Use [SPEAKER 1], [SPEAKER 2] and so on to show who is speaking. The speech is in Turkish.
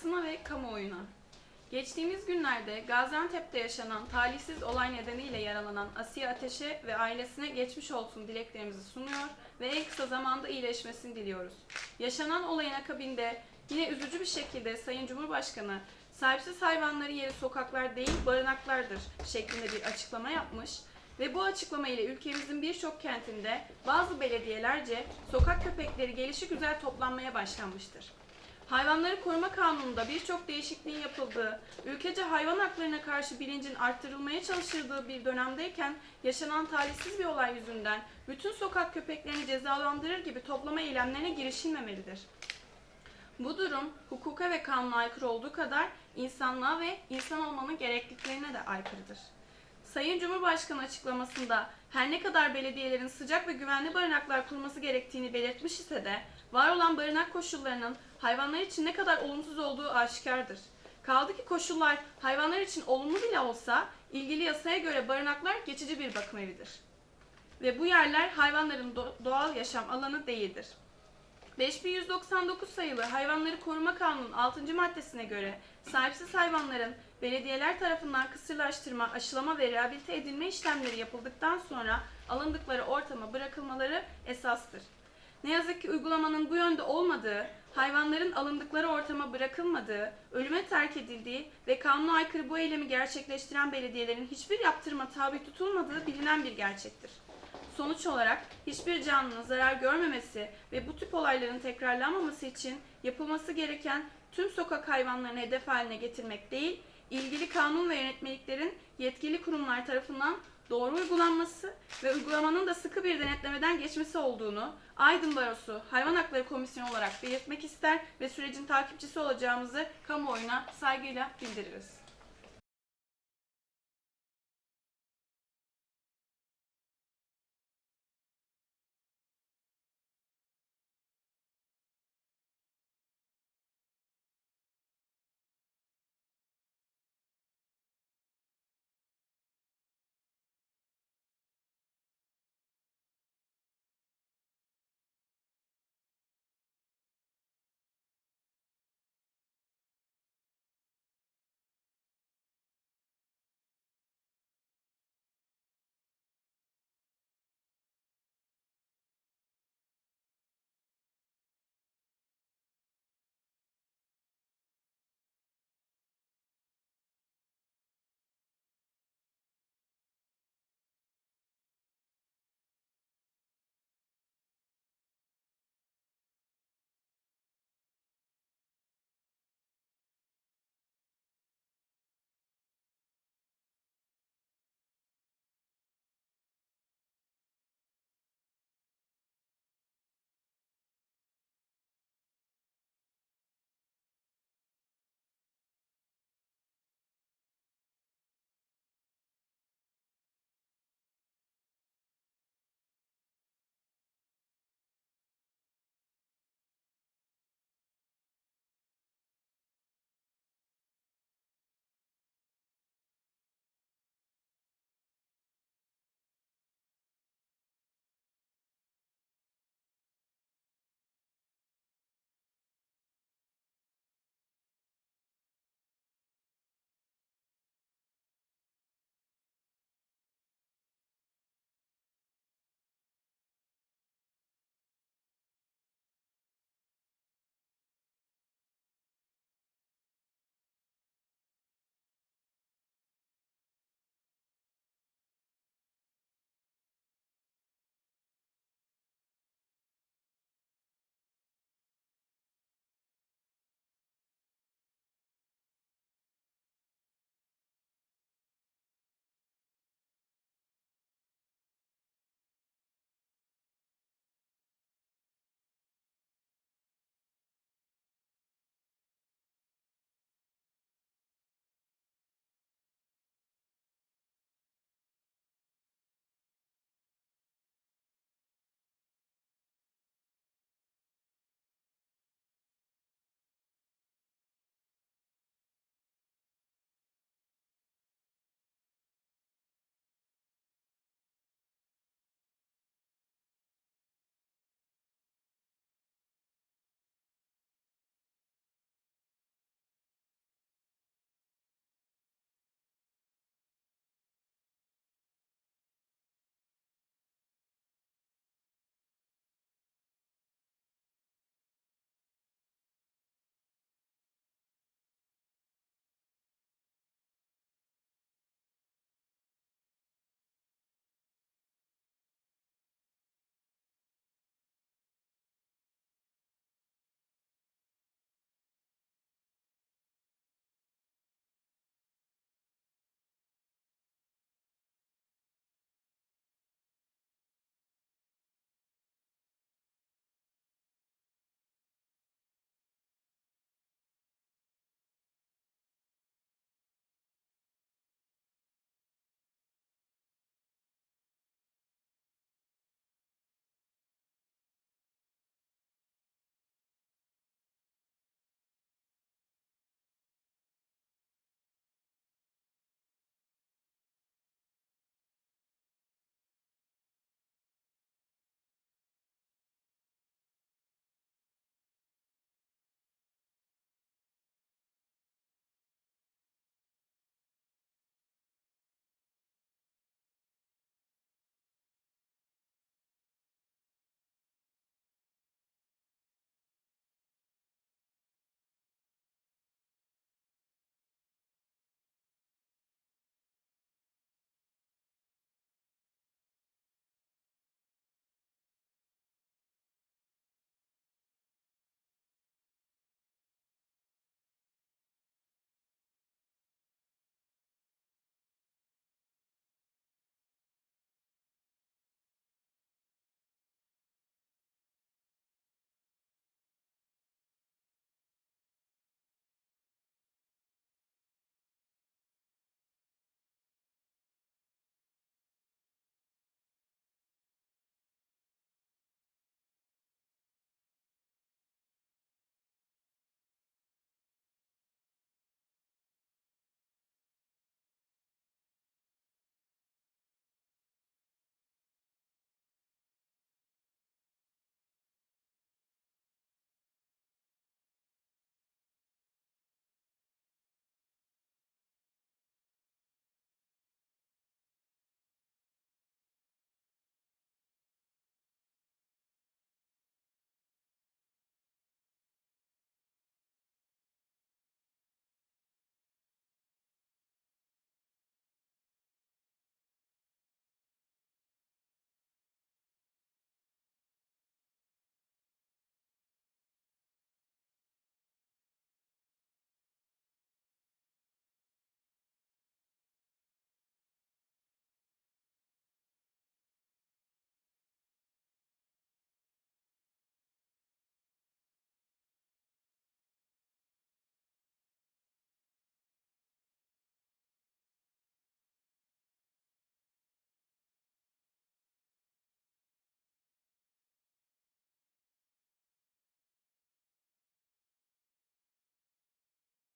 [SPEAKER 1] Basına ve kamuoyuna. Geçtiğimiz günlerde Gaziantep'te yaşanan talihsiz olay nedeniyle yaralanan Asiye Ateş'e ve ailesine geçmiş olsun dileklerimizi sunuyor ve en kısa zamanda iyileşmesini diliyoruz. Yaşanan olayın akabinde yine üzücü bir şekilde Sayın Cumhurbaşkanı sahipsiz hayvanları yeri sokaklar değil barınaklardır şeklinde bir açıklama yapmış ve bu açıklama ile ülkemizin birçok kentinde bazı belediyelerce sokak köpekleri gelişi güzel toplanmaya başlanmıştır. Hayvanları Koruma Kanunu'nda birçok değişikliğin yapıldığı, ülkece hayvan haklarına karşı bilincin arttırılmaya çalışıldığı bir dönemdeyken yaşanan talihsiz bir olay yüzünden bütün sokak köpeklerini cezalandırır gibi toplama eylemlerine girişilmemelidir. Bu durum hukuka ve kanuna aykırı olduğu kadar insanlığa ve insan olmanın gerekliliklerine de aykırıdır. Sayın Cumhurbaşkanı açıklamasında her ne kadar belediyelerin sıcak ve güvenli barınaklar kurması gerektiğini belirtmiş ise de var olan barınak koşullarının hayvanlar için ne kadar olumsuz olduğu aşikardır. Kaldı ki koşullar hayvanlar için olumlu bile olsa ilgili yasaya göre barınaklar geçici bir bakım evidir. Ve bu yerler hayvanların do- doğal yaşam alanı değildir. 5199 sayılı Hayvanları Koruma Kanunu'nun 6. maddesine göre sahipsiz hayvanların belediyeler tarafından kısırlaştırma, aşılama ve rehabilite edilme işlemleri yapıldıktan sonra alındıkları ortama bırakılmaları esastır. Ne yazık ki uygulamanın bu yönde olmadığı, hayvanların alındıkları ortama bırakılmadığı, ölüme terk edildiği ve kanuna aykırı bu eylemi gerçekleştiren belediyelerin hiçbir yaptırıma tabi tutulmadığı bilinen bir gerçektir. Sonuç olarak hiçbir canlının zarar görmemesi ve bu tip olayların tekrarlanmaması için yapılması gereken tüm sokak hayvanlarını hedef haline getirmek değil, ilgili kanun ve yönetmeliklerin yetkili kurumlar tarafından doğru uygulanması ve uygulamanın da sıkı bir denetlemeden geçmesi olduğunu Aydın Barosu Hayvan Hakları Komisyonu olarak belirtmek ister ve sürecin takipçisi olacağımızı kamuoyuna saygıyla bildiririz.